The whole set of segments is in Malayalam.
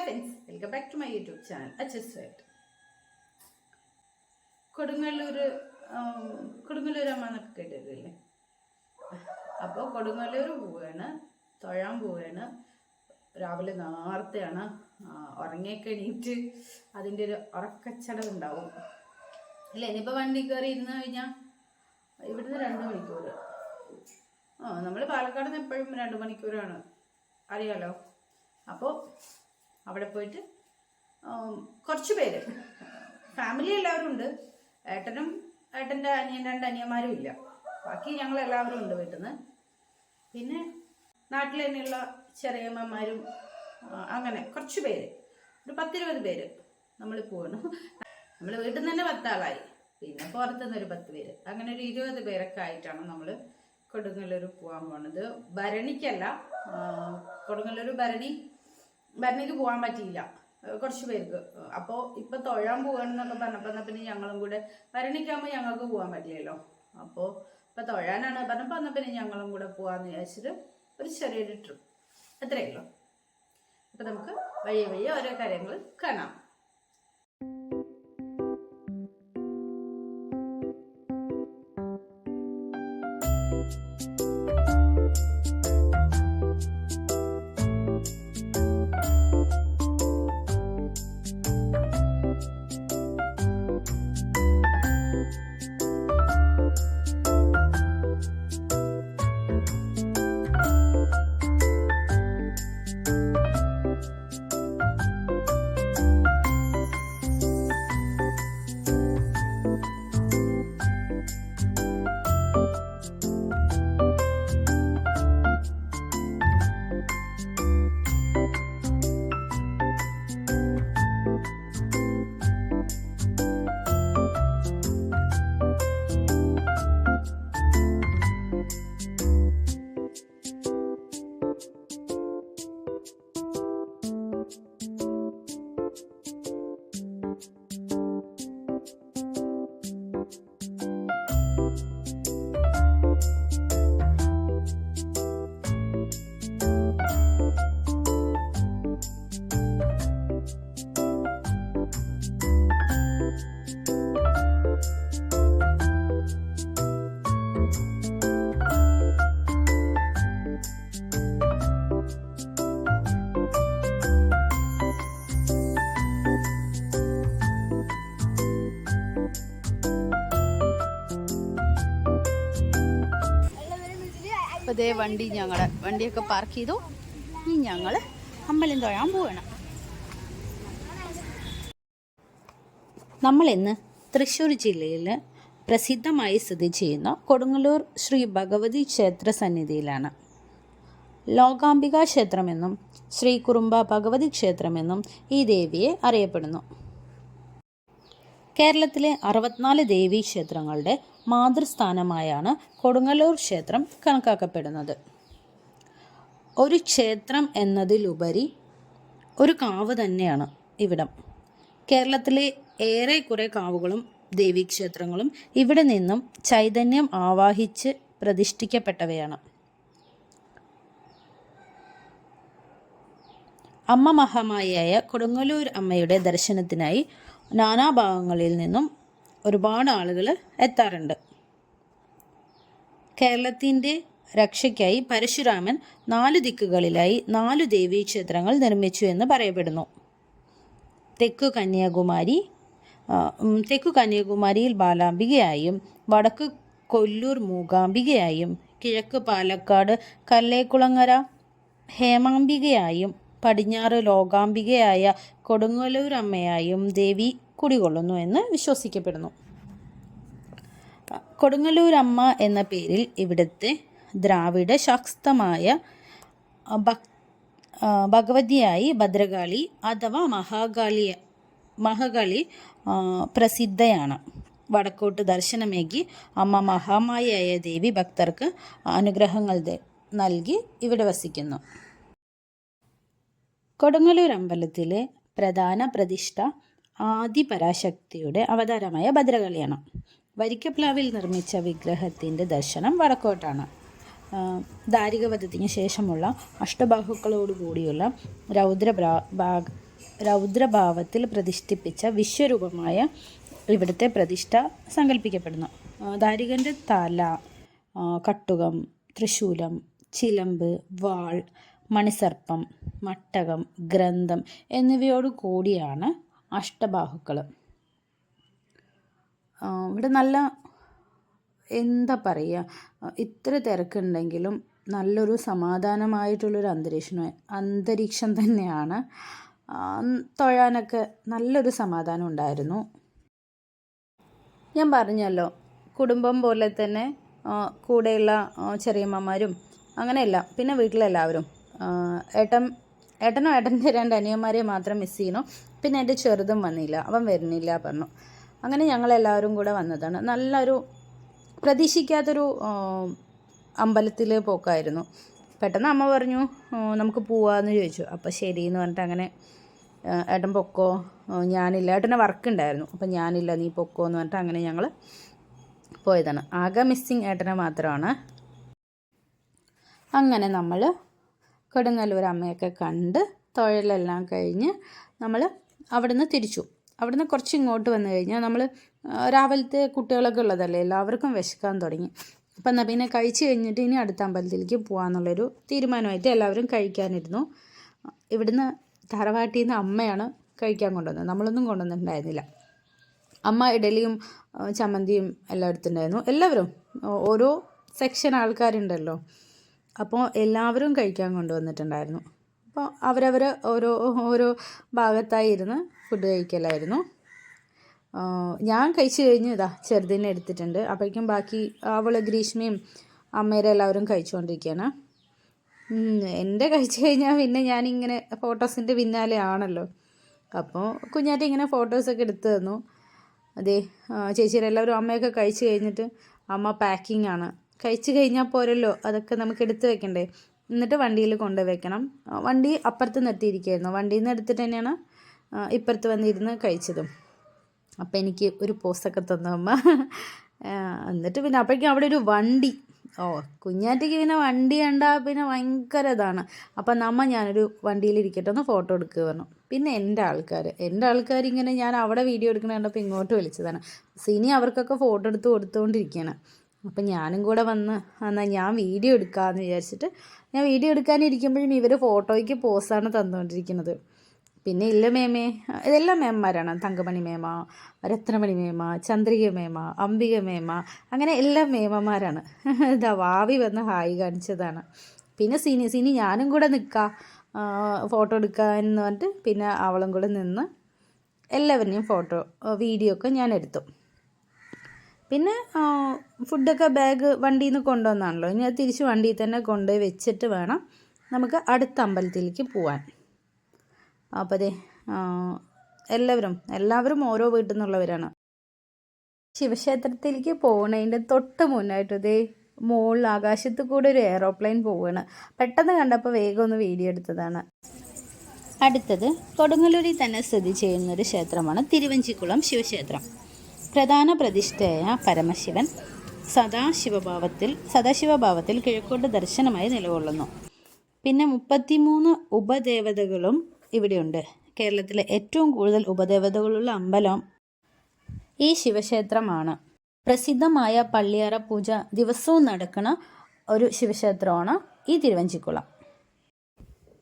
Hi friends welcome back to my YouTube channel അച്ചസ് റൈറ്റ് കൊടുങ്ങല്ലൂർ കൊടുങ്ങല്ലൂർ അമ്മ എന്നൊക്കെ കേട്ടിട്ടില്ലേ? അപ്പോൾ കൊടുങ്ങല്ലൂർ പോവുകയാണ് തൊഴാൻ പോവുകയാണ് രാവിലെ നേരത്തെയാണ് ഉറങ്ങിയൊക്കെ എണീറ്റ് അതിന്റെ ഒരു ഉറക്കച്ചടവുണ്ടാവും. അല്ല ഇനിയിപ്പോൾ വണ്ടി കയറി ഇരുന്ന് കഴിഞ്ഞാൽ ഇവിടുന്ന് രണ്ട് മണിക്കൂർ. ആ നമ്മൾ പാലക്കാട് നിന്ന് എപ്പോഴും രണ്ട് മണിക്കൂറാണ്. അറിയാലോ? അപ്പോൾ അവിടെ പോയിട്ട് കുറച്ച് പേര്. ഫാമിലി എല്ലാവരും ഉണ്ട്. ഏട്ടനും ഏട്ടന്റെ അനിയൻ രണ്ട് അനിയന്മാരും ഇല്ല. ബാക്കി ഞങ്ങൾ എല്ലാവരും ഉണ്ട് വീട്ടിൽ നിന്ന് പിന്നെ നാട്ടിൽ തന്നെയുള്ള ചെറിയമ്മമാരും അങ്ങനെ കുറച്ച് പേര്. ഒരു പത്തിരുപത് പേര് നമ്മൾ പോകണു നമ്മൾ വീട്ടിൽ നിന്ന് തന്നെ പത്താളായി. പിന്നെ പുറത്തുനിന്ന് ഒരു പത്ത് പേര്. അങ്ങനെ ഒരു ഇരുപത് പേരൊക്കെ ആയിട്ടാണ് നമ്മൾ കൊടുങ്ങല്ലൂർ പോകാൻ പോണത്. ഭരണിക്കല്ല കൊടുങ്ങല്ലൂർ ഭരണി ഭരണിക്ക് പോകാൻ പറ്റിയില്ല. കുറച്ച് പേർക്ക്. അപ്പോൾ ഇപ്പൊ തൊഴാൻ പോവാണെന്നൊക്കെ പറഞ്ഞപ്പോൾ എന്നാ പിന്നെ ഞങ്ങളും കൂടെ ഭരണിക്കാകുമ്പോൾ ഞങ്ങൾക്ക് പോകാൻ പറ്റില്ലല്ലോ. അപ്പോൾ ഇപ്പൊ തൊഴാനാണ് പറഞ്ഞപ്പോൾ എന്നാൽ പിന്നെ ഞങ്ങളും കൂടെ പോവാന്ന് വിചാരിച്ചിട്ട് ഒരു ചെറിയൊരു ട്രിപ്പ് അത്രയേ ഉള്ളൂ. അപ്പൊ നമുക്ക് വഴിയെ വഴിയെ ഓരോ കാര്യങ്ങൾ കാണാം. അപ്പോൾ ഇതേ വണ്ടി ഞങ്ങളെ വണ്ടിയൊക്കെ പാർക്ക് ചെയ്തു. ഇനി ഞങ്ങൾ അമ്പലം തൊഴാൻ പോവണം. നമ്മളിന്ന് തൃശ്ശൂർ ജില്ലയിൽ പ്രസിദ്ധമായി സ്ഥിതി ചെയ്യുന്ന കൊടുങ്ങല്ലൂർ ശ്രീ ഭഗവതി ക്ഷേത്ര സന്നിധിയിലാണ്. ലോകാംബിക ക്ഷേത്രമെന്നും ശ്രീ കുറുമ്പ ഭഗവതി ക്ഷേത്രമെന്നും ഈ ദേവിയെ അറിയപ്പെടുന്നു. കേരളത്തിലെ അറുപത്തിനാല് ദേവീ ക്ഷേത്രങ്ങളുടെ മാതൃസ്ഥാനമായാണ് കൊടുങ്ങല്ലൂർ ക്ഷേത്രം കണക്കാക്കപ്പെടുന്നത്. ഒരു ക്ഷേത്രം എന്നതിലുപരി ഒരു കാവ് തന്നെയാണ് ഇവിടം. കേരളത്തിലെ ഏറെക്കുറെ കാവുകളും ദേവീക്ഷേത്രങ്ങളും ഇവിടെ നിന്നും ചൈതന്യം ആവാഹിച്ച് പ്രതിഷ്ഠിക്കപ്പെട്ടവയാണ്. അമ്മ മഹാമായിയായ കൊടുങ്ങല്ലൂർ അമ്മയുടെ ദർശനത്തിനായി നാനാഭാഗങ്ങളിൽ നിന്നും ഒരുപാട് ആളുകൾ എത്താറുണ്ട്. കേരളത്തിന്റെ രക്ഷയ്ക്കായി പരശുരാമൻ നാല് ദിക്കുകളിലായി നാലു ദേവീക്ഷേത്രങ്ങൾ നിർമ്മിച്ചു എന്ന് പറയപ്പെടുന്നു. തെക്കു കന്യാകുമാരി തെക്കു കന്യാകുമാരിയിൽ ബാലാംബികയായും വടക്ക് കൊല്ലൂർ മൂകാംബികയായും കിഴക്ക് പാലക്കാട് കല്ലേക്കുളങ്ങര ഹേമാംബികയായും പടിഞ്ഞാറ് ലോകാംബികയായ കൊടുങ്ങല്ലൂർ അമ്മയായും ദേവി കുടികൊള്ളുന്നു എന്ന് വിശ്വസിക്കപ്പെടുന്നു. കൊടുങ്ങല്ലൂരമ്മ എന്ന പേരിൽ ഇവിടുത്തെ ദ്രാവിഡ ശാക്തമായ ഭക് ഭഗവതിയായി ഭദ്രകാളി അഥവാ മഹാകാളി മഹാകാളി പ്രസിദ്ധയാണ്. വടക്കോട്ട് ദർശനമേകി അമ്മ മഹാമായയായ ദേവി ഭക്തർക്ക് അനുഗ്രഹങ്ങൾ നൽകി ഇവിടെ വസിക്കുന്നു. കൊടുങ്ങല്ലൂർ അമ്പലത്തിലെ പ്രധാന പ്രതിഷ്ഠ ആദിപരാശക്തിയുടെ അവതാരമായ ഭദ്രകാളിയാണ്. വരിക്കപ്ലാവിൽ നിർമ്മിച്ച വിഗ്രഹത്തിന്റെ ദർശനം വടക്കോട്ടാണ്. ദാരികവധത്തിന് ശേഷമുള്ള അഷ്ടബാഹുക്കളോടുകൂടിയുള്ള രൗദ്രഭാ രൗദ്രഭാവത്തിൽ പ്രതിഷ്ഠിപ്പിച്ച വിശ്വരൂപമായ ഇവിടുത്തെ പ്രതിഷ്ഠ സങ്കല്പിക്കപ്പെടുന്നു ദാരികന്റെ തല കട്ടുകം തൃശൂലം ചിലമ്പ് വാൾ മണിസർപ്പം മട്ടകം ഗ്രന്ഥം എന്നിവയോട് കൂടിയാണ് അഷ്ടബാഹുക്കൾ ഇവിടെ നല്ല എന്താ പറയുക ഇത്ര തിരക്കുണ്ടെങ്കിലും നല്ലൊരു സമാധാനമായിട്ടുള്ളൊരു അന്തരീക്ഷം അന്തരീക്ഷം തന്നെയാണ്. തൊഴാനൊക്കെ നല്ലൊരു സമാധാനം ഉണ്ടായിരുന്നു. ഞാൻ പറഞ്ഞല്ലോ കുടുംബം പോലെ തന്നെ കൂടെയുള്ള ചെറിയമ്മമാരും അങ്ങനെയല്ല പിന്നെ വീട്ടിലെല്ലാവരും. ഏട്ടം ഏട്ടൻ ഏട്ടനും ഏട്ടന്റെ രണ്ട് അനിയന്മാരെ മാത്രം മിസ് ചെയ്യണോ പിന്നെ എന്റെ ചെറുതും വന്നില്ല. അവൻ വരുന്നില്ല പറഞ്ഞു. അങ്ങനെ ഞങ്ങളെല്ലാവരും കൂടെ വന്നതാണ്. നല്ലൊരു പ്രതീക്ഷിക്കാത്തൊരു അമ്പലത്തിൽ പോക്കായിരുന്നു. പെട്ടെന്ന് അമ്മ പറഞ്ഞു നമുക്ക് പോവാന്ന് ചോദിച്ചു. അപ്പോൾ ശരി എന്ന് പറഞ്ഞിട്ട് അങ്ങനെ ഏട്ടൻ പൊക്കോ ഞാനില്ല. ഏട്ടന് വർക്ക് ഉണ്ടായിരുന്നു. അപ്പം ഞാനില്ല നീ പൊക്കോ എന്ന് പറഞ്ഞിട്ട് അങ്ങനെ ഞങ്ങൾ പോയതാണ്. ആകെ മിസ്സിങ് ഏട്ടനെ മാത്രമാണ്. അങ്ങനെ നമ്മൾ കൊടുങ്ങല്ലൂർ അമ്മയൊക്കെ കണ്ട് തൊഴിലെല്ലാം കഴിഞ്ഞ് നമ്മൾ അവിടുന്ന് തിരിച്ചു. അവിടുന്ന് കുറച്ച് ഇങ്ങോട്ട് വന്നു കഴിഞ്ഞാൽ നമ്മൾ രാവിലത്തെ കുട്ടികളൊക്കെ ഉള്ളതല്ലേ എല്ലാവർക്കും വിശക്കാൻ തുടങ്ങി. അപ്പം എന്നാൽ പിന്നെ കഴിച്ച് കഴിഞ്ഞിട്ട് ഇനി അടുത്ത അമ്പലത്തിലേക്ക് പോകാമെന്നുള്ളൊരു തീരുമാനമായിട്ട് എല്ലാവരും കഴിക്കാനിരുന്നു. ഇവിടുന്ന് തറവാട്ടിൽ നിന്ന് അമ്മയാണ് കഴിക്കാൻ കൊണ്ടുവന്നത്. നമ്മളൊന്നും കൊണ്ടുവന്നിട്ടുണ്ടായിരുന്നില്ല. അമ്മ ഇഡലിയും ചമ്മന്തിയും എല്ലാം എടുത്തിട്ടുണ്ടായിരുന്നു. എല്ലാവരും ഓരോ സെക്ഷൻ ആൾക്കാരുണ്ടല്ലോ. അപ്പോൾ എല്ലാവരും കഴിക്കാൻ കൊണ്ടുവന്നിട്ടുണ്ടായിരുന്നു. അപ്പോൾ അവരവർ ഓരോ ഓരോ ഭാഗത്തായി ഇരുന്ന് ഫുഡ് കഴിക്കലായിരുന്നു ഞാൻ കഴിച്ചു കഴിഞ്ഞ് ഇതാ ചെറുതിനെ എടുത്തിട്ടുണ്ട്. അപ്പോഴേക്കും ബാക്കി അവൾ ഗ്രീഷ്മയും അമ്മേരെ എല്ലാവരും കഴിച്ചുകൊണ്ടിരിക്കുകയാണ്. എന്റെ കഴിച്ചു കഴിഞ്ഞാൽ പിന്നെ ഞാനിങ്ങനെ ഫോട്ടോസിന്റെ പിന്നാലെ ആണല്ലോ. അപ്പോൾ കുഞ്ഞാറ്റി ഇങ്ങനെ ഫോട്ടോസൊക്കെ എടുത്തു തന്നു. അതെ ചേച്ചിയുടെ എല്ലാവരും അമ്മയൊക്കെ കഴിച്ചു കഴിഞ്ഞിട്ട് അമ്മ പാക്കിംഗ് ആണ്. കഴിച്ചു കഴിഞ്ഞാൽ പോരല്ലോ. അതൊക്കെ നമുക്ക് എടുത്തു വെക്കണ്ടേ. എന്നിട്ട് വണ്ടിയിൽ കൊണ്ട് വെക്കണം. വണ്ടി അപ്പുറത്ത് നിർത്തിയിരിക്കുകയായിരുന്നു. വണ്ടിയിൽ നിന്ന് എടുത്തിട്ട് തന്നെയാണ് ഇപ്പുറത്ത് വന്നിരുന്ന് കഴിച്ചതും. അപ്പം എനിക്ക് ഒരു പോസ്റ്റൊക്കെ തന്നു അമ്മ. എന്നിട്ട് പിന്നെ അപ്പോഴേക്കും അവിടെ ഒരു വണ്ടി. ഓ കുഞ്ഞാറ്റയ്ക്ക് പിന്നെ വണ്ടി ഉണ്ടാ പിന്നെ ഭയങ്കര ഇതാണ്. അപ്പം നമ്മ ഞാനൊരു വണ്ടിയിലിരിക്കട്ടെ ഒന്ന് ഫോട്ടോ എടുക്കുക പറഞ്ഞു. പിന്നെ എന്റെ ആൾക്കാർ എന്റെ ആൾക്കാർ ഇങ്ങനെ ഞാൻ അവിടെ വീഡിയോ എടുക്കണ കണ്ടപ്പോൾ ഇങ്ങോട്ട് വിളിച്ചതാണ്. സിനി അവർക്കൊക്കെ ഫോട്ടോ എടുത്ത് കൊടുത്തുകൊണ്ടിരിക്കുകയാണ് അപ്പം ഞാനും കൂടെ വന്ന് എന്നാൽ ഞാൻ വീഡിയോ എടുക്കാമെന്ന് വിചാരിച്ചിട്ട് ഞാൻ വീഡിയോ എടുക്കാനിരിക്കുമ്പോഴും ഇവർ ഫോട്ടോയ്ക്ക് പോസാണ് തന്നുകൊണ്ടിരിക്കുന്നത് പിന്നെ ഇല്ല മേമേ ഇതെല്ലാം മേമ്മമാരാണ് തങ്കമണി മേമ രത്നമണി മേമ ചന്ദ്രിക മേമ അംബിക മേമ അങ്ങനെ എല്ലാം മേമമാരാണ്. ഇതാ വാവി വന്ന് ഹായ് കാണിച്ചതാണ്. പിന്നെ സിനി സിനി ഞാനും കൂടെ നിൽക്കാം ഫോട്ടോ എടുക്കാൻ എന്ന് പറഞ്ഞിട്ട് പിന്നെ അവളും കൂടെ നിന്ന് എല്ലാവരുടെയും ഫോട്ടോ വീഡിയോ ഒക്കെ ഞാൻ എടുത്തു. പിന്നെ ഫുഡൊക്കെ ബാഗ് വണ്ടിയിൽ നിന്ന് കൊണ്ടുവന്നാണല്ലോ. ഇനി അത് തിരിച്ച് വണ്ടിയിൽ തന്നെ കൊണ്ടുപോയി വെച്ചിട്ട് വേണം നമുക്ക് അടുത്ത അമ്പലത്തിലേക്ക് പോവാൻ. അപ്പോൾ അതെ എല്ലാവരും എല്ലാവരും ഓരോ വീട്ടിൽ നിന്നുള്ളവരാണ്. ശിവക്ഷേത്രത്തിലേക്ക് പോകുന്നതിന്റെ തൊട്ട് മുന്നായിട്ട് ഇതേ മുകളിൽ ആകാശത്ത് കൂടെ ഒരു എയറോപ്ലെയിൻ പോവുകയാണ് പെട്ടെന്ന് കണ്ടപ്പോൾ വേഗം ഒന്ന് വീഡിയോ എടുത്തതാണ്. അടുത്തത് കൊടുങ്ങല്ലൂരിൽ തന്നെ സ്ഥിതി ചെയ്യുന്ന ഒരു ക്ഷേത്രമാണ് തിരുവഞ്ചിക്കുളം ശിവക്ഷേത്രം. പ്രധാന പ്രതിഷ്ഠയായ പരമശിവൻ സദാശിവഭാവത്തിൽ സദാശിവഭാവത്തിൽ കിഴക്കോട്ട് ദർശനമായി നിലകൊള്ളുന്നു. പിന്നെ മുപ്പത്തിമൂന്ന് ഉപദേവതകളും ഇവിടെയുണ്ട്. കേരളത്തിലെ ഏറ്റവും കൂടുതൽ ഉപദേവതകളുള്ള അമ്പലം ഈ ശിവക്ഷേത്രമാണ്. പ്രസിദ്ധമായ പള്ളിയറ പൂജ ദിവസവും നടക്കുന്ന ഒരു ശിവക്ഷേത്രമാണ് ഈ തിരുവഞ്ചിക്കുളം.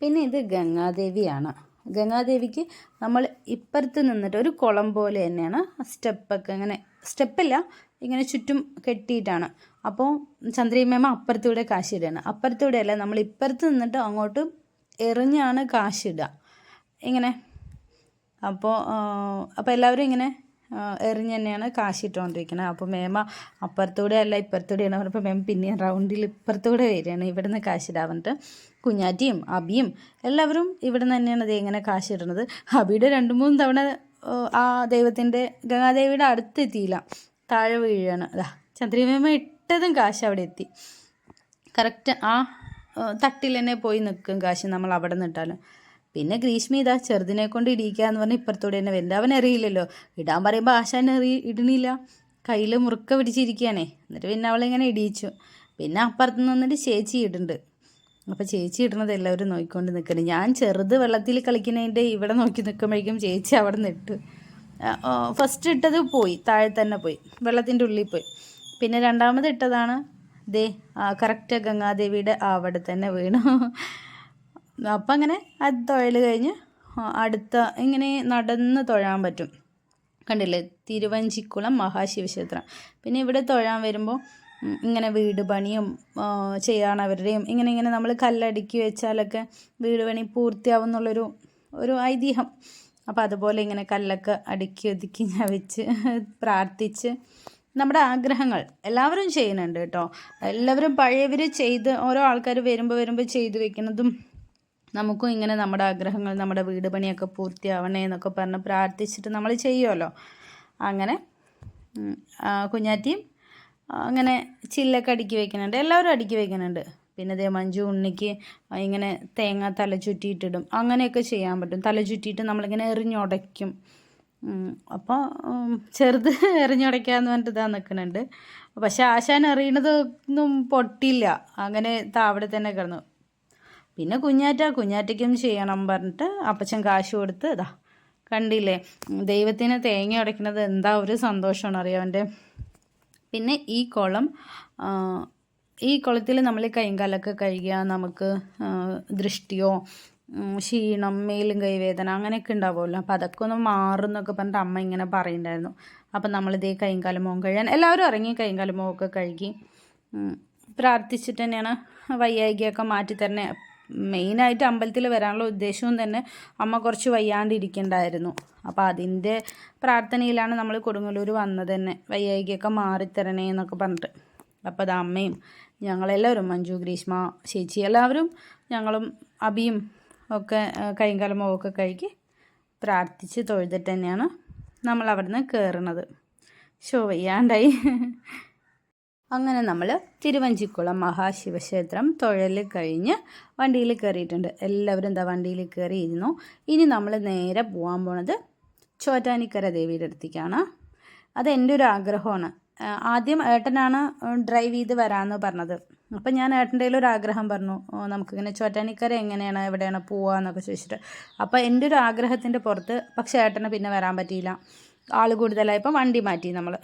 പിന്നെ ഇത് ഗംഗാദേവിയാണ്. ഗംഗാദേവിക്ക് നമ്മൾ ഇപ്പുറത്ത് നിന്നിട്ട് ഒരു കുളം പോലെ തന്നെയാണ് സ്റ്റെപ്പൊക്കെ ഇങ്ങനെ സ്റ്റെപ്പില്ല ഇങ്ങനെ ചുറ്റും കെട്ടിയിട്ടാണ്. അപ്പോൾ ചന്ദ്രീമേമ അപ്പുറത്തൂടെ കാശിടുകയാണ് അപ്പുറത്തൂടെ അല്ല നമ്മൾ ഇപ്പുറത്ത് നിന്നിട്ട് അങ്ങോട്ട് എറിഞ്ഞാണ് കാശിടുക. ഇങ്ങനെ. അപ്പോൾ അപ്പോൾ എല്ലാവരും ഇങ്ങനെ എറിഞ്ഞ് തന്നെയാണ് കാശിട്ടുകൊണ്ടിരിക്കുന്നത് അപ്പോൾ മേമ അപ്പുറത്തൂടെ അല്ല ഇപ്പുറത്തൂടെയാണ് പറഞ്ഞപ്പോൾ മേമ പിന്നെ റൗണ്ടിൽ ഇപ്പുറത്തൂടെ വരികയാണ്. ഇവിടുന്ന് കാശിടാൻ പറഞ്ഞിട്ട് കുഞ്ഞാറ്റിയും അബിയും എല്ലാവരും ഇവിടെ നിന്ന് തന്നെയാണ് ഇത് ഇങ്ങനെ കാശിടുന്നത്. അബിയുടെ രണ്ട് മൂന്ന് തവണ ആ, ദൈവത്തിന്റെ ഗംഗാദേവിയുടെ അടുത്തെത്തിയില്ല. താഴെ വീഴുകയാണ്. അതാ ചന്ദ്രമേമ ഇട്ടതും കാശ് അവിടെ എത്തി. കറക്റ്റ് ആ, തട്ടിൽ തന്നെ പോയി നിൽക്കും കാശ് നമ്മൾ അവിടെ നിന്നിട്ടാലും പിന്നെ ഗ്രീഷ്മി ഇതാ ചെറുതിനെ കൊണ്ട് ഇടിക്കുക എന്ന് പറഞ്ഞാൽ ഇപ്പുറത്തൂടെ തന്നെ വരുന്നത് അവൻ അറിയില്ലല്ലോ ഇടാൻ പറയുമ്പോൾ ആശാൻ എറി ഇടണില്ല കയ്യിൽ മുറുക്ക പിടിച്ചിരിക്കുകയാണേ. എന്നിട്ട് പിന്നെ അവളിങ്ങനെ ഇടിയിച്ചു. പിന്നെ അപ്പുറത്ത് നിന്നിട്ട് ചേച്ചി ഇടുന്നുണ്ട്. അപ്പോൾ ചേച്ചി ഇടുന്നത് എല്ലാവരും നോക്കിക്കൊണ്ട് നിൽക്കുന്നത് ഞാൻ ചെറുത് വെള്ളത്തിൽ കളിക്കുന്നതിന്റെ ഇവിടെ നോക്കി നിൽക്കുമ്പോഴേക്കും ചേച്ചി അവിടെ നിട്ടു ഫസ്റ്റ് ഇട്ടത് പോയി. താഴെ തന്നെ പോയി. വെള്ളത്തിന്റെ ഉള്ളിൽ പോയി. പിന്നെ രണ്ടാമത് ഇട്ടതാണ് ദേ കറക്റ്റ് ഗംഗാദേവിയുടെ അവിടെ തന്നെ വീണു. അപ്പം അങ്ങനെ അത് തൊഴൽ കഴിഞ്ഞ് അടുത്ത ഇങ്ങനെ നടന്ന് തൊഴാൻ പറ്റും. കണ്ടില്ലേ? തിരുവഞ്ചിക്കുളം മഹാശിവക്ഷേത്രം. പിന്നെ ഇവിടെ തൊഴാൻ വരുമ്പോൾ ഇങ്ങനെ വീട് പണിയും ചെയ്യാണ് ചെയ്യാണവരുടെയും ഇങ്ങനെ ഇങ്ങനെ നമ്മൾ കല്ലടുക്കി വെച്ചാലൊക്കെ വീട് പണി പൂർത്തിയാവും എന്നുള്ളൊരു ഒരു ഐതിഹ്യം. അപ്പോൾ അതുപോലെ ഇങ്ങനെ കല്ലൊക്കെ അടുക്കി ഒതുക്കി ഞാൻ വെച്ച് പ്രാർത്ഥിച്ച് നമ്മുടെ ആഗ്രഹങ്ങൾ എല്ലാവരും ചെയ്യുന്നുണ്ട് കേട്ടോ. എല്ലാവരും പഴയവർ ചെയ്ത് ഓരോ ആൾക്കാർ വരുമ്പോൾ വരുമ്പോൾ ചെയ്തു വെക്കുന്നതും നമുക്കും ഇങ്ങനെ നമ്മുടെ ആഗ്രഹങ്ങൾ നമ്മുടെ വീട് പണിയൊക്കെ പൂർത്തിയാവണേ എന്നൊക്കെ പറഞ്ഞ് പ്രാർത്ഥിച്ചിട്ട് നമ്മൾ ചെയ്യുമല്ലോ അങ്ങനെ കുഞ്ഞാറ്റിയും അങ്ങനെ ചില്ലൊക്കെ അടുക്കി വയ്ക്കുന്നുണ്ട് എല്ലാവരും അടുക്കി വയ്ക്കുന്നുണ്ട് പിന്നെ ദേ മഞ്ജു ഉണ്ണിക്ക് ഇങ്ങനെ തേങ്ങ തല ചുറ്റിയിട്ടിടും. അങ്ങനെയൊക്കെ ചെയ്യാൻ പറ്റും. തല ചുറ്റിയിട്ട് നമ്മളിങ്ങനെ എറിഞ്ഞുടയ്ക്കും. അപ്പോൾ ചെറുത് എറിഞ്ഞുടയ്ക്കാന്ന് പറഞ്ഞിട്ട് ഇതാ നിൽക്കുന്നുണ്ട്. പക്ഷെ ആശാൻ എറിയണതൊന്നും പൊട്ടില്ല. അങ്ങനെ താവിടെ തന്നെ കിടന്നു. പിന്നെ കുഞ്ഞാറ്റ കുഞ്ഞാറ്റയ്ക്കും ചെയ്യണം പറഞ്ഞിട്ട് അപ്പച്ചൻ കാശ് കൊടുത്ത് ഇതാ കണ്ടില്ലേ ദൈവത്തിന് തേങ്ങ ഉടയ്ക്കുന്നത് എന്താ ഒരു സന്തോഷമാണ് അറിയാം അവന്റെ? പിന്നെ ഈ കുളം ഈ കുളത്തിൽ നമ്മൾ കൈകാലൊക്കെ കഴുകിയാൽ നമുക്ക് ദൃഷ്ടിയോ ക്ഷീണം മേലും കൈവേദന അങ്ങനെയൊക്കെ ഉണ്ടാവുമല്ലോ. അപ്പോൾ അതൊക്കെ ഒന്ന് മാറും എന്നൊക്കെ പറഞ്ഞിട്ട് അമ്മ ഇങ്ങനെ പറയുന്നുണ്ടായിരുന്നു. അപ്പം നമ്മളിതേ കൈകാലം മുഖം കഴുകാൻ എല്ലാവരും ഇറങ്ങി കൈകാലം മുഖമൊക്കെ കഴുകി പ്രാർത്ഥിച്ചിട്ട് തന്നെയാണ് വയ്യായികയൊക്കെ മാറ്റി മെയിനായിട്ട് അമ്പലത്തിൽ വരാനുള്ള ഉദ്ദേശവും തന്നെ അമ്മ കുറച്ച് വയ്യാണ്ടിരിക്കണ്ടായിരുന്നു. അപ്പോൾ അതിന്റെ പ്രാർത്ഥനയിലാണ് നമ്മൾ കൊടുങ്ങല്ലൂർ വന്നത് തന്നെ. വയ്യായികയൊക്കെ മാറിത്തരണേ എന്നൊക്കെ പറഞ്ഞിട്ട്. അപ്പോൾ അത് അമ്മയും ഞങ്ങളെല്ലാവരും മഞ്ജു ഗ്രീഷ്മ ചേച്ചി എല്ലാവരും ഞങ്ങളും അബിയും ഒക്കെ കൈകാലം ഒക്കെ കഴുകി പ്രാർത്ഥിച്ച് തൊഴുതിട്ട് തന്നെയാണ് നമ്മൾ അവിടുന്ന് കയറുന്നത് ഷോ വയ്യാണ്ടായി. അങ്ങനെ നമ്മൾ തിരുവഞ്ചിക്കുളം മഹാശിവക്ഷേത്രം തൊഴൽ കഴിഞ്ഞ് വണ്ടിയിൽ കയറിയിട്ടുണ്ട് എല്ലാവരും എന്താ വണ്ടിയിൽ കയറിയിരുന്നു ഇനി നമ്മൾ നേരെ പോകാൻ പോണത് ചോറ്റാനിക്കര ദേവിയുടെ അടുത്തേക്കാണ്. അത് എന്റെ ഒരു ആഗ്രഹമാണ് ആദ്യം ഏട്ടനാണ് ഡ്രൈവ് ചെയ്ത് വരാമെന്ന് പറഞ്ഞത്. അപ്പം ഞാൻ ഏട്ടന്റെ ഒരു ആഗ്രഹം പറഞ്ഞു. നമുക്കിങ്ങനെ ചോറ്റാനിക്കര എങ്ങനെയാണ് എവിടെയാണ് പോവാന്നൊക്കെ ചോദിച്ചിട്ട്. അപ്പോൾ എന്റെ ഒരു ആഗ്രഹത്തിന്റെ പുറത്ത് പക്ഷേ ഏട്ടന് പിന്നെ വരാൻ പറ്റിയില്ല. ആൾ കൂടുതലായപ്പോൾ വണ്ടി മാറ്റി നമ്മൾ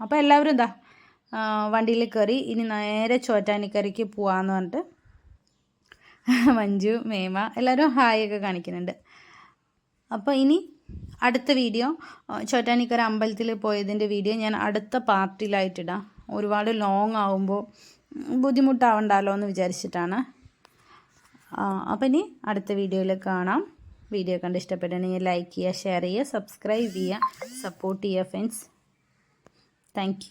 അപ്പോൾ എല്ലാവരും എന്താ വണ്ടിയിൽ കയറി ഇനി നേരെ ചോറ്റാനിക്കരയ്ക്ക് പോവാന്ന് പറഞ്ഞിട്ട് മഞ്ജു മേമ എല്ലാവരും ഹായ് ഒക്കെ കാണിക്കുന്നുണ്ട്. അപ്പോൾ ഇനി അടുത്ത വീഡിയോ ചോറ്റാനിക്കര അമ്പലത്തിൽ പോയതിന്റെ വീഡിയോ ഞാൻ അടുത്ത പാർട്ടിയിലായിട്ടിടാം ഒരുപാട് ലോങ് ആവുമ്പോൾ ബുദ്ധിമുട്ടാവണ്ടല്ലോ എന്ന് വിചാരിച്ചിട്ടാണ്. അപ്പം ഇനി അടുത്ത വീഡിയോയിൽ കാണാം. വീഡിയോ കണ്ട് ഇഷ്ടപ്പെട്ടുണ്ടെങ്കിൽ ലൈക്ക് ചെയ്യുക ഷെയർ ചെയ്യുക സബ്സ്ക്രൈബ് ചെയ്യുക സപ്പോർട്ട് ചെയ്യുക ഫ്രണ്ട്സ് താങ്ക്